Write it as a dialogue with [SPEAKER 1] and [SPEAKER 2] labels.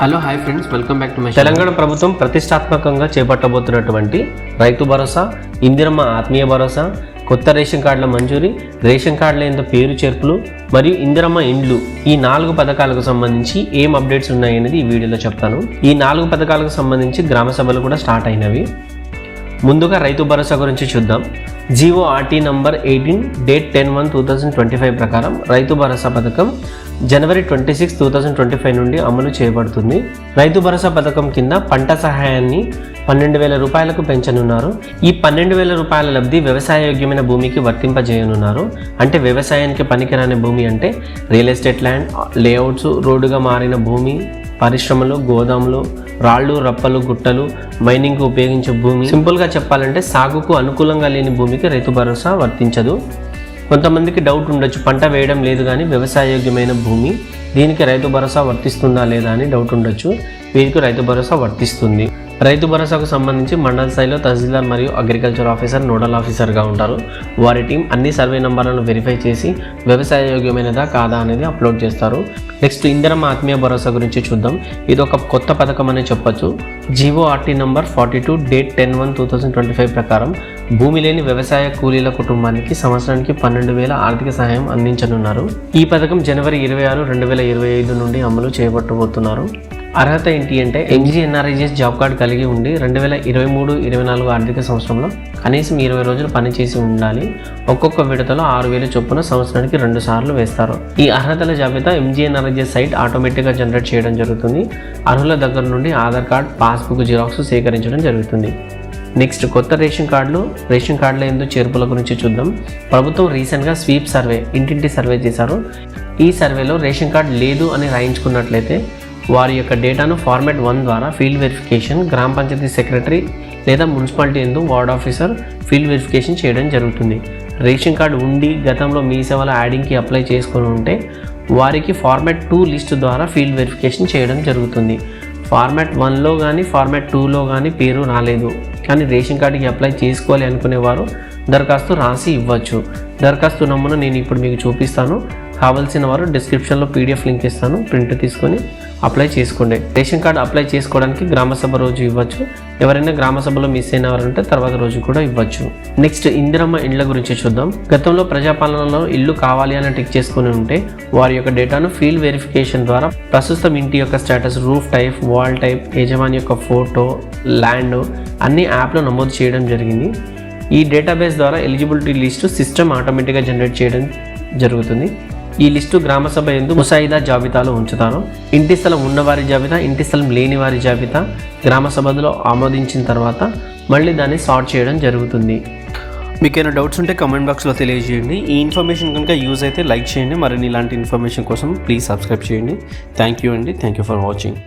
[SPEAKER 1] Hello hi friends welcome back to my
[SPEAKER 2] Telangana ప్రభుత్వం ప్రతిష్టాత్మకంగా చేపట్టబోతున్నటువంటి రైతు భరోసా ఇందిరమ్మ ఆత్మీయ భరోసా కొత్త రేషన్ కార్డుల మంజూరీ రేషన్ కార్డుల ఎంత పేరు చేర్పులు మరియు ఇందిరమ్మ ఇండ్లు ఈ నాలుగు పథకాలకు సంబంధించి ఏం అప్డేట్స్ ఉన్నాయనేది ఈ వీడియోలో చెప్తాను. ఈ నాలుగు పథకాలకు సంబంధించి గ్రామ సభలు కూడా స్టార్ట్ అయినవి. ముందుగా రైతు భరోసా గురించి చూద్దాం. GO RT number eighteen date ten one two thousand twenty five ప్రకారం రైతు భరోసా పథకం జనవరి twenty six two thousand twenty five నుండి అమలు చేయబడుతుంది. రైతు భరోసా పథకం కింద పంట సహాయాన్ని పన్నెండు వేల రూపాయలకు పెంచనున్నారు. ఈ పన్నెండు వేల రూపాయల లబ్ధి వ్యవసాయ యోగ్యమైన భూమికి వర్తింపజేయనున్నారు. అంటే వ్యవసాయానికి పనికిరాని భూమి అంటే రియల్ ఎస్టేట్ ల్యాండ్ లేఅవుట్స్ రోడ్డుగా మారిన భూమి పరిశ్రమలు గోదాములు రాళ్ళు రప్పలు గుట్టలు మైనింగ్కు ఉపయోగించే భూమి. సింపుల్గా చెప్పాలంటే సాగుకు అనుకూలంగా లేని భూమికి రైతు భరోసా వర్తించదు. కొంతమందికి డౌట్ ఉండొచ్చు పంట వేయడం లేదు కానీ వ్యవసాయయోగ్యమైన భూమి. దీనికి రైతు భరోసా వర్తిస్తుందా లేదా అని డౌట్ ఉండొచ్చు. వీరికి రైతు భరోసా వర్తిస్తుంది. రైతు భరోసాకు సంబంధించి మండల స్థాయిలో తహసీల్దార్ మరియు అగ్రికల్చర్ ఆఫీసర్ నోడల్ ఆఫీసర్గా ఉంటారు. వారి టీం అన్ని సర్వే నంబర్లను వెరిఫై చేసి వ్యవసాయ యోగ్యమైనదా కాదా అనేది అప్లోడ్ చేస్తారు. నెక్స్ట్ ఇందిరమ్మ ఆత్మీయ భరోసా గురించి చూద్దాం. ఇది ఒక కొత్త పథకం అనే చెప్పొచ్చు. GO RT number forty two date ten one two thousand twenty five ప్రకారం భూమి లేని వ్యవసాయ కూలీల కుటుంబానికి సంవత్సరానికి పన్నెండు వేల ఆర్థిక సహాయం అందించనున్నారు. ఈ పథకం జనవరి ఇరవై ఆరు రెండు వేల ఇరవై ఐదు నుండి అమలు చేయబట్టబోతున్నారు. అర్హత ఏంటి అంటే ఎంజీఎన్ఆర్ఐజిఎస్ జాబ్ కార్డ్ కలిగి ఉండి రెండు వేల ఇరవై మూడు ఇరవై నాలుగు ఆర్థిక సంవత్సరంలో కనీసం ఇరవై రోజులు పనిచేసి ఉండాలి. ఒక్కొక్క విడతలో ఆరు వేల చొప్పున సంవత్సరానికి రెండు సార్లు వేస్తారు. ఈ అర్హతల జాబితా ఎంజీఎన్ఆర్ఐజిఎస్ సైట్ ఆటోమేటిక్గా జనరేట్ చేయడం జరుగుతుంది. అర్హుల దగ్గర నుండి ఆధార్ కార్డ్ పాస్బుక్ జిరాక్స్ సేకరించడం జరుగుతుంది. నెక్స్ట్ కొత్త రేషన్ కార్డులు. రేషన్ కార్డుల ఎందు చేర్పుల గురించి చూద్దాం. ప్రభుత్వం రీసెంట్గా స్వీప్ సర్వే ఇంటింటి సర్వే చేశారు. ఈ సర్వేలో రేషన్ కార్డు లేదు అని రాయించుకున్నట్లయితే వారి యొక్క డేటాను ఫార్మాట్ వన్ ద్వారా ఫీల్డ్ వెరిఫికేషన్ గ్రామ పంచాయతీ సెక్రటరీ లేదా మున్సిపాలిటీ ఎందు వార్డ్ ఆఫీసర్ ఫీల్డ్ వెరిఫికేషన్ చేయడం జరుగుతుంది. రేషన్ కార్డు ఉండి గతంలో మీ సేవల యాడింగ్కి అప్లై చేసుకొని ఉంటే వారికి ఫార్మాట్ టూ లిస్ట్ ద్వారా ఫీల్డ్ వెరిఫికేషన్ చేయడం జరుగుతుంది. ఫార్మాట్ వన్లో కానీ ఫార్మాట్ టూలో కానీ పేరు రాలేదు. కానీ రేషన్ కార్డుకి అప్లై చేసుకోవాలి అనుకునేవారు దరఖాస్తు రాసి ఇవ్వచ్చు. దరఖాస్తు నమూనా నేను ఇప్పుడు మీకు చూపిస్తాను. కావాల్సిన వారు డిస్క్రిప్షన్లో పీడిఎఫ్ లింక్ ఇస్తాను. ప్రింట్ తీసుకొని అప్లై చేసుకోండి. రేషన్ కార్డు అప్లై చేసుకోవడానికి గ్రామసభ రోజు ఇవ్వచ్చు. ఎవరైనా గ్రామసభలో మిస్ అయిన వారంటే తర్వాత రోజు కూడా ఇవ్వచ్చు. నెక్స్ట్ ఇందిరమ్మ ఇండ్ల గురించి చూద్దాం. గతంలో ప్రజాపాలనలో ఇల్లు కావాలి అని టిక్ చేసుకుని ఉంటే వారి యొక్క డేటాను ఫీల్డ్ వెరిఫికేషన్ ద్వారా ప్రస్తుతం ఇంటి యొక్క status roof type wall type యజమాని యొక్క ఫోటో ల్యాండ్ అన్ని యాప్లో నమోదు చేయడం జరిగింది. ఈ డేటాబేస్ ద్వారా ఎలిజిబిలిటీ లిస్టు సిస్టమ్ ఆటోమేటిక్గా జనరేట్ చేయడం జరుగుతుంది. ఈ లిస్టు గ్రామ సభ ఎందు ముసాయిదా జాబితాలో ఉంచుతారు ఇంటి స్థలం ఉన్నవారి జాబితా ఇంటి స్థలం లేని వారి జాబితా గ్రామ సభలో ఆమోదించిన తర్వాత మళ్ళీ దాన్ని సార్ట్ చేయడం జరుగుతుంది. మీకు ఏమైనా డౌట్స్ ఉంటే కమెంట్ బాక్స్లో తెలియజేయండి. ఈ ఇన్ఫర్మేషన్ కనుక యూజ్ అయితే లైక్ చేయండి. మరిన్ని ఇలాంటి ఇన్ఫర్మేషన్ కోసం ప్లీజ్ సబ్స్క్రైబ్ చేయండి. థ్యాంక్ యూ అండి. Thank you for watching